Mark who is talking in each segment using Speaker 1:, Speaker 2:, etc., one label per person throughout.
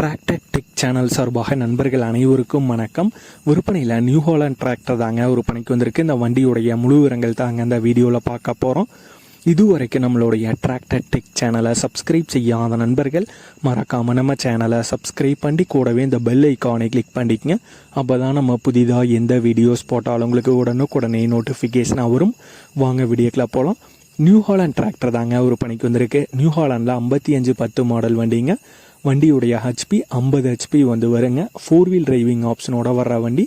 Speaker 1: Tractor tech channel சார்பாக நண்பர்கள் அனைவருக்கும் வணக்கம். விற்பனையில் நியூ ஹாலண்ட் டிராக்டர் தாங்க விற்பனைக்கு வந்திருக்கு. இந்த வண்டியுடைய முழு விவரங்கள் தாங்க இந்த வீடியோவில் பார்க்க போகிறோம் இதுவரைக்கும் நம்மளுடைய டிராக்டர் டெக் சேனலை சப்ஸ்கிரைப் செய்யாத நண்பர்கள் மறக்காமல் நம்ம சேனலை சப்ஸ்கிரைப் பண்ணி கூடவே இந்த பெல் ஐக்கானை கிளிக் பண்ணிக்கங்க. அப்போ தான் நம்ம புதிதாக எந்த வீடியோஸ் போட்டாலும் உங்களுக்கு உடனுக்குடனே நோட்டிஃபிகேஷனாக வரும். வாங்க வீடியோக்கில் போகலாம் நியூ ஹாலண்ட் டிராக்டர் தாங்க ஒரு பணிக்கு வந்திருக்கு. நியூ ஹாலண்டில் ஐம்பத்தி அஞ்சு பத்து மாடல் வண்டிங்க. வண்டியுடைய ஹெச்பி ஐம்பது ஹெச்பி வந்து வருங்க. ஃபோர் வீல் டிரைவிங் ஆப்ஷனோட வர்ற வண்டி.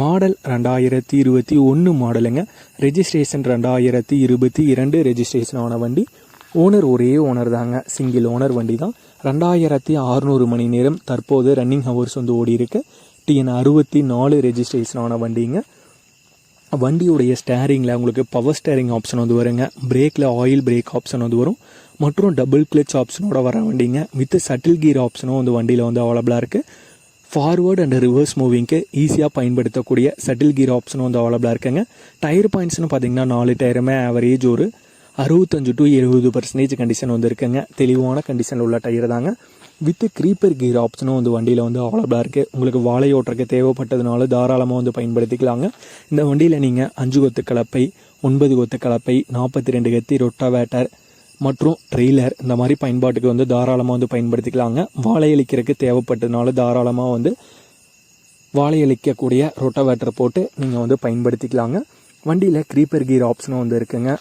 Speaker 1: மாடல் ரெண்டாயிரத்தி இருபத்தி ஒன்று மாடலுங்க ரெஜிஸ்ட்ரேஷன் ரெண்டாயிரத்தி இருபத்தி இரண்டு ரெஜிஸ்ட்ரேஷன் ஆன வண்டி. ஓனர் ஒரே ஓனர் தாங்க. சிங்கிள் ஓனர் வண்டி தான் ரெண்டாயிரத்தி அறுநூறு மணி நேரம் தற்போது ரன்னிங் ஹவர்ஸ் வந்து ஓடி இருக்கு. டிஎன் அறுபத்தி நாலு ரெஜிஸ்ட்ரேஷன் ஆன வண்டிங்க. வண்டியுடைய ஸ்டேரிங்கில் உங்களுக்கு பவர் ஸ்டேரிங் ஆப்ஷன் வந்து வருங்க. பிரேக்கில் ஆயில் பிரேக் ஆப்ஷன் வந்து வரும். மற்றும் டபுள் கிளச் ஆப்ஷனோட வர வண்டிங்க. வித் சட்டில் கீர் ஆப்ஷனும் வந்து வண்டியில் வந்து அவைலபிளாக இருக்குது ஃபார்வேர்டு அண்ட் ரிவர்ஸ் மூவிங்க்கு ஈஸியாக பயன்படுத்தக்கூடிய சட்டில் கீர் ஆப்ஷனும் வந்து அவைலபிளாக இருக்குங்க. டயர் பாயிண்ட்ஸ்னு பார்த்திங்கன்னா நாலு டயருமே ஆவரேஜ் ஒரு அறுபத்தஞ்சு டு எழுபது பர்சன்டேஜ் கண்டிஷன் வந்து இருக்குங்க. தெளிவான கண்டிஷனில் உள்ள டயர் தாங்க. வித் க்ரீப்பர் கீர் ஆப்ஷனும் வந்து வண்டியில் வந்து அவைலபிளாக இருக்குது உங்களுக்கு வாழை ஓட்டுறக்கு தேவைப்பட்டதுனால தாராளமாக வந்து பயன்படுத்திக்கலாங்க. இந்த வண்டியில் நீங்கள் அஞ்சு கொத்து கலப்பை ஒன்பது கொத்து கலப்பை நாற்பத்தி ரெண்டு கத்தி ரொட்டாவேட்டர் மற்றும் ட்ரெய்லர் இந்த மாதிரி பயன்பாட்டுக்கு வந்து தாராளமாக வந்து பயன்படுத்திக்கலாங்க. வாழை அழிக்கிறதுக்கு தேவைப்பட்டதுனால தாராளமாக வந்து வாழை அழிக்கக்கூடிய ரொட்டவேட்டர் போட்டு நீங்கள் வந்து பயன்படுத்திக்கலாங்க. வண்டியில் க்ரீப்பர் கீர் ஆப்ஷனும் வந்து இருக்குங்க.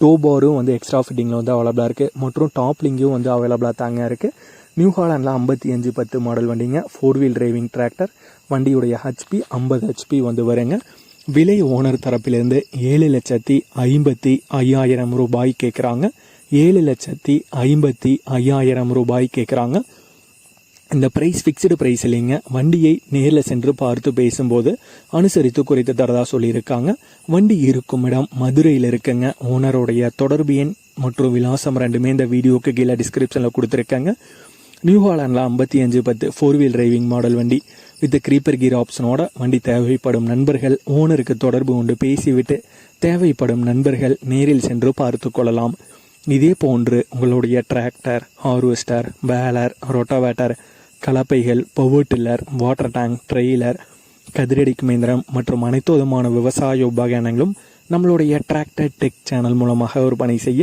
Speaker 1: டோ பாரும் வந்து எக்ஸ்ட்ரா ஃபிட்டிங்கில் வந்து அவைலபிளாக இருக்குது மற்றும் டாப்லிங்கும் வந்து அவைலபிளாக தாங்க இருக்குது நியூ ஹாலாண்டில் ஐம்பத்தி அஞ்சு பத்து மாடல் வண்டிங்க. ஃபோர் வீல் டிரைவிங் டிராக்டர் வண்டியுடைய ஹெச்பி ஐம்பது ஹெச்பி வந்து வருங்க. விலை ஓனர் தரப்பிலிருந்து ஏழு லட்சத்தி ஐம்பத்தி ஐயாயிரம் ரூபாய் கேட்குறாங்க ஏழு லட்சத்தி ஐம்பத்தி ஐயாயிரம் ரூபாய் கேட்குறாங்க இந்த ப்ரைஸ் ஃபிக்ஸ்டு ப்ரைஸ் இல்லைங்க. வண்டியை நேரில் சென்று பார்த்து பேசும்போது அனுசரித்து குறைத்து தரதா சொல்லியிருக்காங்க. வண்டி இருக்கும் இடம் மதுரையில் இருக்குங்க. ஓனருடைய தொடர்பு எண் மற்றும் விலாசம் ரெண்டுமே இந்த வீடியோக்கு கீழே டிஸ்கிரிப்ஷனில் கொடுத்துருக்காங்க. நியூ ஹாலாண்டில் ஐம்பத்தி அஞ்சு பத்து ஃபோர் வீல் டிரைவிங் மாடல் வண்டி. வித் க்ரீப்பர் கீர் ஆப்ஷனோட வண்டி தேவைப்படும் நண்பர்கள் ஓனருக்கு தொடர்பு கொண்டு பேசிவிட்டு தேவைப்படும் நண்பர்கள் நேரில் சென்று பார்த்து கொள்ளலாம். இதே போன்று உங்களுடைய tractor harvester baler rotavator கலப்பைகள் power tiller water tank trailer கதிரடிக்கு இயந்திரம் மற்றும் அனைத்து விதமான விவசாய உபகரணங்களும் நம்மளுடைய டிராக்டர் டெக் சேனல் மூலமாக விற்பனை செய்ய